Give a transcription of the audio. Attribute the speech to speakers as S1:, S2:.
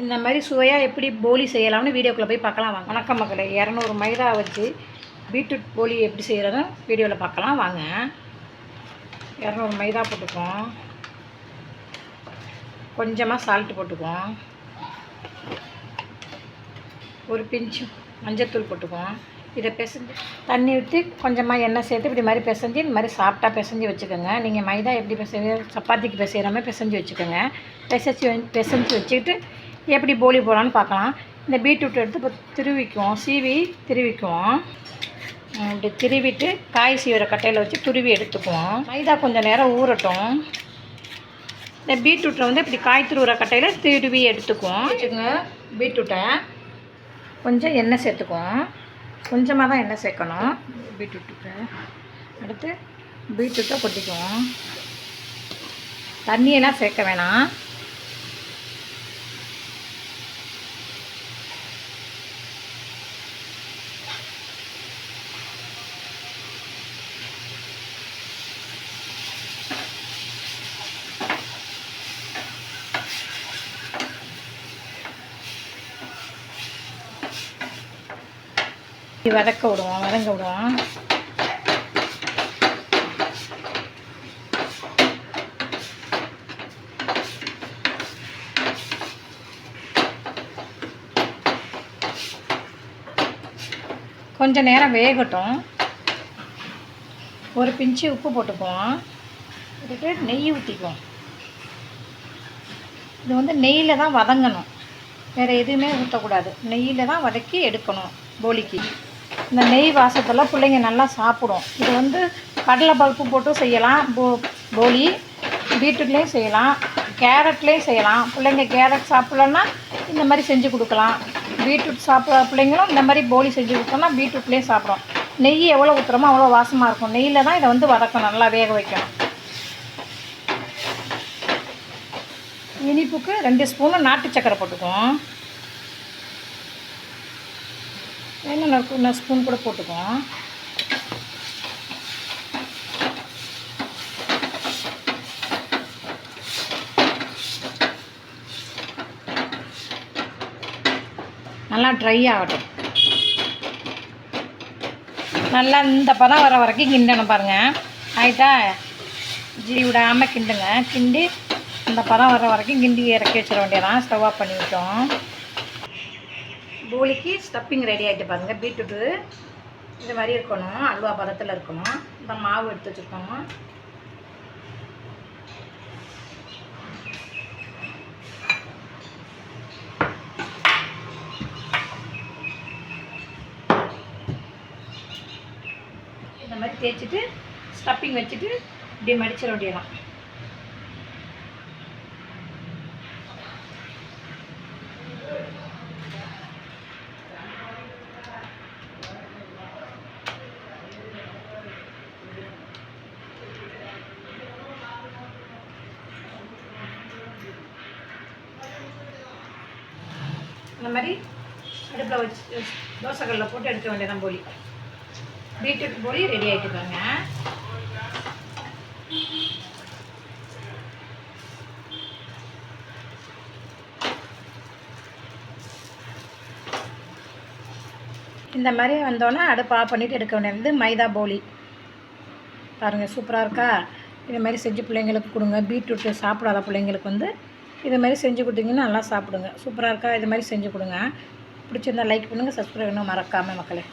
S1: இந்த மாதிரி சுவையாக எப்படி போலி செய்யலாம்னு வீடியோக்குள்ளே போய் பார்க்கலாம் வாங்க. வணக்கம் மக்களை. இரநூறு மைதா வச்சு பீட்ரூட் போலி எப்படி செய்கிறதும் வீடியோவில் பார்க்கலாம். வாங்க. இரநூறு மைதா போட்டுக்குவோம். கொஞ்சமாக சால்ட்டு போட்டுக்குவோம். ஒரு பிஞ்சு மஞ்சத்தூள் போட்டுக்குவோம். இதை பிசைஞ்சு தண்ணி ஊற்றி கொஞ்சமாக எண்ணெய் சேர்த்து இப்படி மாதிரி பிசைஞ்சு இந்த மாதிரி சாப்பிட்டா பிசைஞ்சு வச்சுக்கோங்க. நீங்கள் மைதா எப்படி பிசை சப்பாத்திக்கு பிசைகிற மாதிரி பிசைஞ்சு வச்சுக்கோங்க. பிசைச்சு பிசைஞ்சு வச்சுக்கிட்டு எப்படி போலி போடலான்னு பார்க்கலாம். இந்த பீட்ரூட் எடுத்து இப்போ திருவிக்குவோம். சீவி திருவிக்குவோம். இப்படி திருவிட்டு காய் சீவிர கட்டையில் வச்சு துருவி எடுத்துக்குவோம். மைதா கொஞ்சம் நேரம் ஊறட்டும். இந்த பீட்ரூட்டை வந்து இப்படி காய் துருவுற கட்டையில் திருவி எடுத்துக்குவோம். வச்சுக்கோங்க பீட்ரூட்டை. கொஞ்சம் எண்ணெய் சேர்த்துக்குவோம். கொஞ்சமாக தான் எண்ணெய் சேர்க்கணும். பீட்ரூட்டுக்கு. அடுத்து பீட்ரூட்டை கொட்டிக்குவோம். தண்ணியெல்லாம் சேர்க்க வேணாம். வதக்க விடுவோம் வதங்க விடுவோம் கொஞ்ச நேரம் வேகட்டும். ஒரு பிஞ்சு உப்பு போட்டுக்குவோம் இதுக்கு நெய் ஊற்றிக்குவோம் இது வந்து நெய்யில் தான் வதங்கணும். வேறு எதுவுமே ஊற்றக்கூடாது நெய்யில் தான் வதக்கி எடுக்கணும் போலிக்கு இந்த நெய் வாசத்தில் பிள்ளைங்க நல்லா சாப்பிடும். இது வந்து கடலை பருப்பு போட்டும் செய்யலாம் போ போலி பீட்ரூட்லேயும் செய்யலாம் கேரட்லேயும் செய்யலாம். பிள்ளைங்க கேரட் சாப்பிட்லன்னா இந்த மாதிரி செஞ்சு கொடுக்கலாம். பீட்ரூட் சாப்பிட்ற பிள்ளைங்களும் இந்த மாதிரி போலி செஞ்சு கொடுத்தோம்னா பீட்ரூட்லேயும் சாப்பிடும். நெய் எவ்வளோ ஊற்றுறோமோ அவ்வளோ வாசமாக இருக்கும். நெய்யில் தான் இதை வந்து வதக்கணும் நல்லா வேக வைக்கணும். இனிப்புக்கு ரெண்டு ஸ்பூனு நாட்டு சக்கரை போட்டுக்குவோம். வேணும் இன்னும் ஸ்பூன் கூட போட்டுக்கலாம். நல்லா ட்ரை ஆகட்டும். நல்லா இந்த பதம் வர வரைக்கும் கிண்டணும் பாருங்கள் ஆயிட்டா? ஜீ விடாமல் கிண்டுங்க. கிண்டி இந்த பதம் வர வரைக்கும் கிண்டி இறக்கி வச்சிட வேண்டியதான் ஸ்டவ் ஆஃப் பண்ணி விட்டோம் பூலிக்கு ஸ்டப்பிங் ரெடி ஆகிட்டு பாருங்கள் பீட்ரூட்டு இந்த மாதிரி இருக்கணும். அல்வா பதத்தில் இருக்கணும். இந்த மாவு எடுத்து வச்சுருக்கோம்? இந்த மாதிரி தேய்ச்சிட்டு ஸ்டப்பிங் வச்சுட்டு இப்படி மடிச்சிட வேண்டியதான் இந்த மாதிரி அடுப்பில் வச்சு தோசைக்கல்லில் போட்டு எடுக்க வேண்டியதான் போலி. பீட்ரூட் போலி ரெடி ஆகிட்டு பாருங்க. இந்த மாதிரி வந்தோன்னே அடுப்பு ஆஃப் பண்ணிவிட்டு எடுக்க வேண்டியது மைதா போலி. பாருங்கள் சூப்பராக இருக்கா? இது மாதிரி செஞ்சு பிள்ளைங்களுக்கு கொடுங்க. பீட்ரூட்டு சாப்பிடாத பிள்ளைங்களுக்கு வந்து இது மாதிரி செஞ்சு கொடுத்தீங்கன்னா நல்லா சாப்பிடுங்க. சூப்பராக இருக்கா? இது மாதிரி செஞ்சு கொடுங்க. பிடிச்சிருந்தா லைக் பண்ணுங்கள் சப்ஸ்கிரைப் பண்ணுங்கள் மறக்காமல் மக்களே.